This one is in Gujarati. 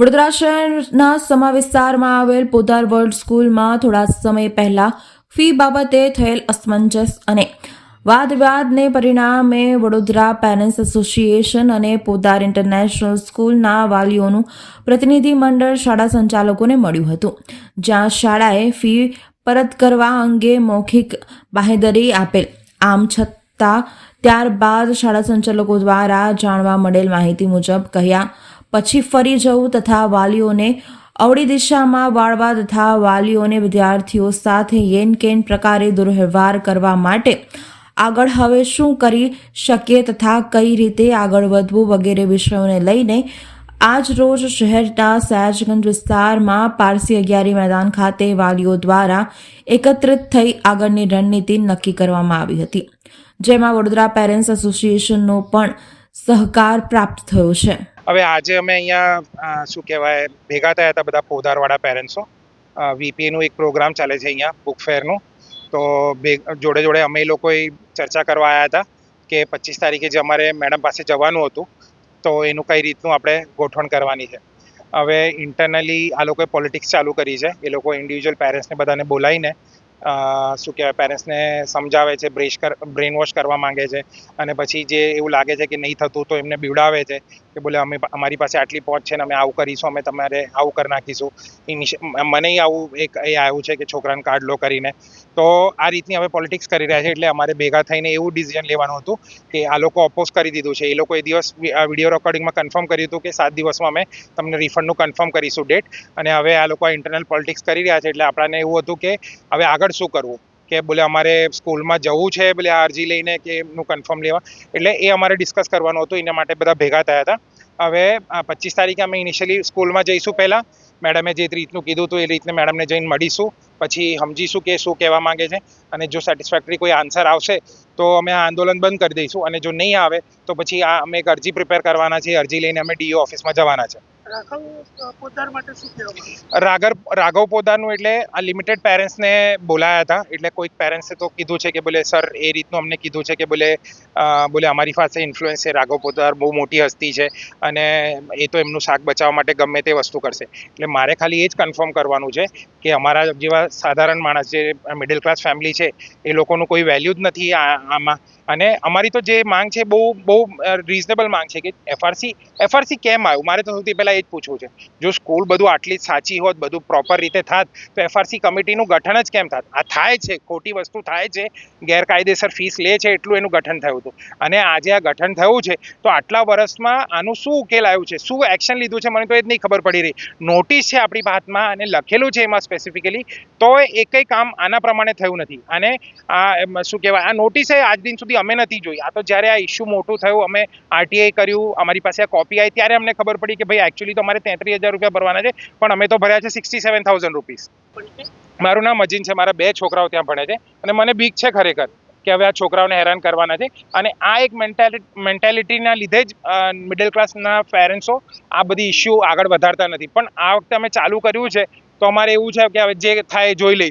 વડોદરા શહેરના સમા વિસ્તારમાં આવેલ પોદાર વર્લ્ડ સ્કૂલમાં થોડા સમય પહેલા ફી બાબતે થયેલ અસમંજસ અને વાદ વિવાદને પરિણામે વડોદરા પેરેન્ટ્સ એસોસિએશન અને પોદાર ઇન્ટરનેશનલ સ્કૂલના વાલીઓનું પ્રતિનિધિ મંડળ શાળા સંચાલકોને મળ્યું હતું, જ્યાં શાળાએ ફી પરત કરવા અંગે મૌખિક બાહેદરી આપેલ. આમ છતાં, ત્યારબાદ શાળા સંચાલકો દ્વારા જાણવા મળેલ માહિતી મુજબ, કહ્યા પછી ફરી જવું તથા વાલીઓને અવળી દિશામાં વાળવા તથા વાલીઓને વિદ્યાર્થીઓ સાથે યેન કેન પ્રકારે દુર્વ્યવહાર કરવા માટે આગળ હવે શું કરી શકીએ તથા કઈ રીતે આગળ વધવું વગેરે વિષયોને લઈને આજ રોજ શહેરના સયાજગંજ વિસ્તારમાં પારસી અગિયારી મેદાન ખાતે વાલીઓ દ્વારા એકત્રિત થઈ આગળની રણનીતિ નક્કી કરવામાં આવી હતી. જેમાં વડોદરા પેરેન્ટ્સ એસોસિએશનનો પણ સહકાર પ્રાપ્ત થયો છે. હવે આજે અમે અહીંયા શું કહેવાય, ભેગા થયા હતા બધા પોદારવાળા પેરેન્ટ્સો વીપીનું એક પ્રોગ્રામ ચાલે છે અહીંયા બુક ફેરનું તો જોડે જોડે અમે લોકોએ ચર્ચા કરવા આવ્યા હતા કે પચીસ તારીખે જે અમારે મેડમ પાસે જવાનું હતું, તો એનું કઈ રીતનું આપણે ગોઠવણ કરવાની છે. હવે ઇન્ટરનલી આ લોકોએ પોલિટિક્સ ચાલુ કરી છે. એ લોકો ઇન્ડિવિજ્યુઅલ પેરેન્ટ્સને બધાને બોલાવીને શું કહેવાય પેરેન્ટ્સને સમજાવે છે, બ્રેશ કર બ્રેન વોશ કરવા માંગે છે અને પછી જે એવું લાગે છે કે નહીં થતું તો એમને બીવડાવે છે કે બોલે, અમે અમારી પાસે આટલી પહોંચ છે ને અમે આવું કરીશું, અમે તમારે આવું કરી નાખીશું. મને આવું એક એ આવ્યું છે કે છોકરાને કાર્ડ લો કરીને. તો આ રીતની હવે પોલિટિક્સ કરી રહ્યા છે એટલે અમારે ભેગા થઈને એવું ડિસિઝન લેવાનું હતું કે આ લોકો ઓપોઝ કરી દીધું છે. એ લોકો એ દિવસ વીડિયો રેકોર્ડિંગમાં કન્ફર્મ કર્યું હતું કે સાત દિવસમાં અમે તમને રિફંડનું કન્ફર્મ કરીશું ડેટ અને હવે આ લોકો ઇન્ટરનલ પોલિટિક્સ કરી રહ્યા છે એટલે આપણાને એવું હતું કે હવે આગળ શું કરવું? કે બોલે અમારે સ્કૂલમાં જવું છે, બોલે આ અરજી લઈને કે એમનું કન્ફર્મ લેવા. એટલે એ અમારે ડિસ્કસ કરવાનું હતું, એના માટે બધા ભેગા થયા હતા. હવે પચીસ તારીખે અમે ઇનિશિયલી સ્કૂલમાં જઈશું પહેલાં. મેડમે જે રીતનું કીધું હતું, એ રીતને મેડમને જઈને મળીશું. પછી સમજીશું કે શું કહેવા માગે છે. અને જો સેટિસ્ફેક્ટરી કોઈ આન્સર આવશે, તો અમે આ આંદોલન બંધ કરી દઈશું. અને જો નહીં આવે, તો પછી આ અમે એક અરજી પ્રિપેર કરવાના છીએ. અરજી લઈને અમે ડીઓ ઓફિસમાં જવાના છે. રાઘવ રાઘવ પોદારનું એટલે આ લિમિટેડ પેરેન્ટ્સને બોલાયા હતા. એટલે કોઈક પેરેન્ટ્સે તો કીધું છે કે બોલે, સર, એ રીતનું અમને કીધું છે કે બોલે બોલે, અમારી પાસે ઇન્ફ્લુઅન્સ છે. રાઘવ પોદાર બહુ મોટી હસ્તી છે અને એ તો એમનું શાક બચાવવા માટે ગમે તે વસ્તુ કરશે. એટલે મારે ખાલી એ જ કન્ફર્મ કરવાનું છે કે અમારા જેવા સાધારણ માણસ જે મિડલ ક્લાસ ફેમિલી છે, એ લોકોનું કોઈ વેલ્યુ જ નથી આમાં. અને અમારી તો જે માંગ છે બહુ બહુ રિઝનેબલ માંગ છે કે એફઆરસી એફઆરસી કેમ આવ્યું? મારે તો સૌથી પહેલાં જ પૂછવું છે. જો સ્કૂલ બધું આટલી સાચી હોત, બધું પ્રોપર રીતે થાત, તો એફઆરસી કમિટીનું ગઠન જ કેમ થાત? આ થાય છે, ખોટી વસ્તુ થાય છે, ગેરકાયદેસર ફીસ લે છે એટલું એનું ગઠન થયું હતું. અને આજે આ ગઠન થયું છે, તો આટલા વર્ષમાં આનું શું ઉકેલ આવ્યું છે? શું એક્શન લીધું છે? મને તો એ જ નહીં ખબર પડી રહી. નોટિસ છે આપણી હાથમાં અને લખેલું છે એમાં સ્પેસિફિકલી તો એ કંઈ કામ આના પ્રમાણે થયું નથી. અને આ શું કહેવાય? આ નોટિસે આજ દિન સુધી અમે નથી જોઈ. આ તો જ્યારે આ ઇસ્યુ મોટું થયું, અમે આરટીઆઈ કર્યું, અમારી પાસે આ કોપી આવી ત્યારે અમને ખબર પડી કે ભાઈ એકચ્યુઅલી તો અમારે તેત્રીસ હજાર રૂપિયા ભરવાના છે, પણ અમે તો ભર્યા છે સિક્સટી સેવન થાઉઝન્ડ રૂપીસ મારું નામ અજીન છે, મારા બે છોકરાઓ ત્યાં ભણે છે અને મને બીક છે ખરેખર કે હવે આ છોકરાઓને હેરાન કરવાના છે. અને આ એક મેન્ટાલિટી મેન્ટાલિટીના લીધે જ મિડલ ક્લાસના પેરેન્ટ્સો આ બધી ઇસ્યુ આગળ વધારતા નથી. પણ આ વખતે અમે ચાલુ કર્યું છે, તો અમારે એવું છે કે હવે જે થાય જોઈ લઈશું.